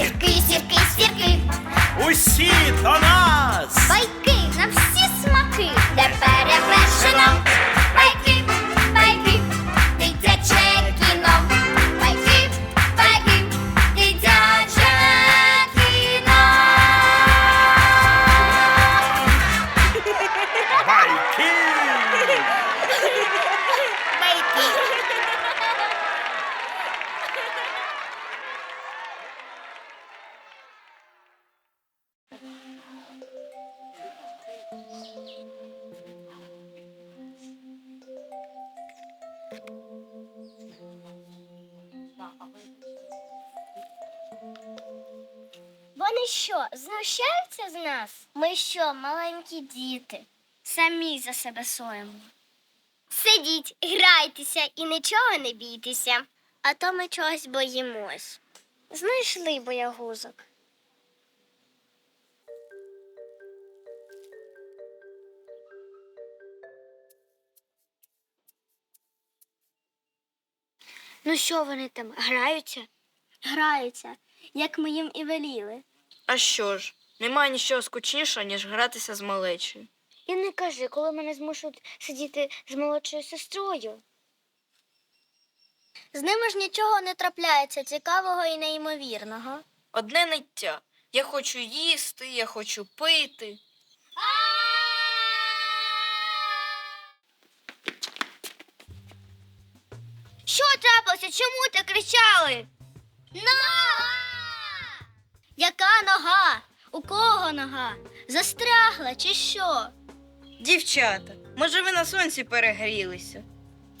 Сірки, сірки, сірки, Усі до нас! байки на всі смаки, де перевершено. Вони що, знущаються з нас? Ми що, маленькі діти? Самі за себе соємо. Сидіть, грайтеся і нічого не бійтеся, а то ми чогось боїмось. Знайшли боягузок. Ну що вони там граються? Граються, як ми їм і веліли. А що ж, немає нічого скучнішого, ніж гратися з малечою. І не кажи, коли мене змушують сидіти з молодшою сестрою. З ними ж нічого не трапляється цікавого і неймовірного. Одне ниття. Я хочу їсти, я хочу пити. Що трапилося? Чому ти кричали? Нога! Яка нога? У кого нога? Застрягла чи що? Дівчата, може ви на сонці перегрілися?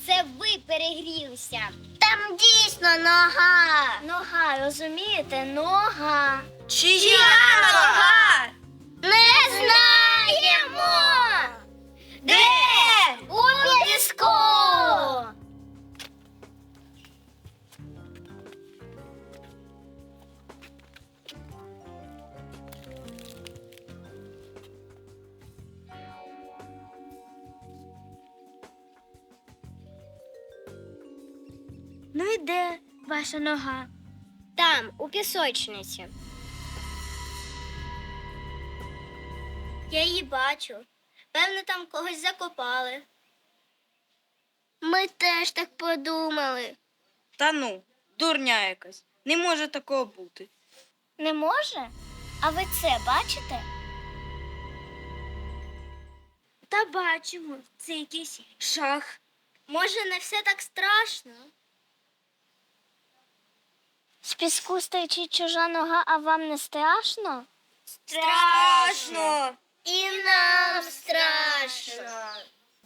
Це ви перегрілися. Там дійсно нога. Нога, розумієте? Нога. Чия нога? Не знаємо. Ну і де ваша нога? Там, у пісочниці. Я її бачу. Певно, там когось закопали. Ми теж так подумали. Та ну, дурня якась. Не може такого бути. Не може? А ви це бачите? Та бачимо, це якийсь шах. Може, не все так страшно. З піску стирчить чужа нога, а вам не страшно? Страшно! І нам страшно.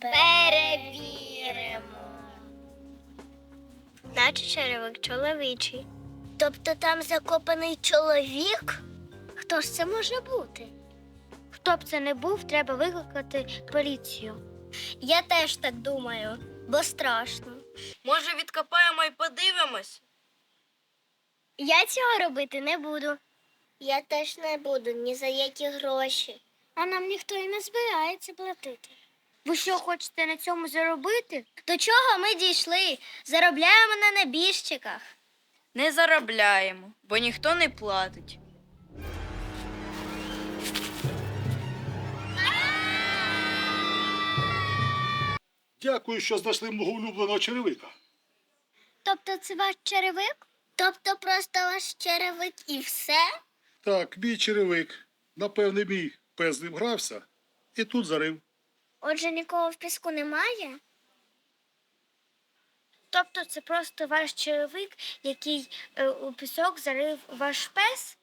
Перевіримо. Наче черевик чоловічий. Тобто там закопаний чоловік? Хто ж це може бути? Хто б це не був, треба викликати поліцію. Я теж так думаю, бо страшно. Може, відкопаємо і подивимось? Я цього робити не буду. Я теж не буду ні за які гроші. А нам ніхто і не збирається платити. Ви що хочете на цьому заробити? До чого ми дійшли? Заробляємо на небіжчиках. Не заробляємо, бо ніхто не платить. Дякую, що знайшли мого улюбленого черевика. Тобто це ваш черевик? Тобто просто ваш черевик і все? Так, мій черевик. Напевне, мій пес з ним грався і тут зарив. Отже, нікого в піску немає? Тобто це просто ваш черевик, який е, у пісок зарив ваш пес?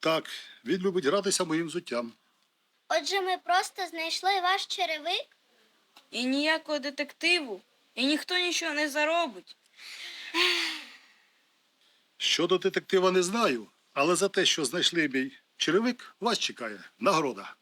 Так, він любить гратися моїм взуттям. Отже, ми просто знайшли ваш черевик? І ніякого детективу, і ніхто нічого не заробить. Щодо детектива не знаю, але за те, що знайшли мій черевик, вас чекає нагорода.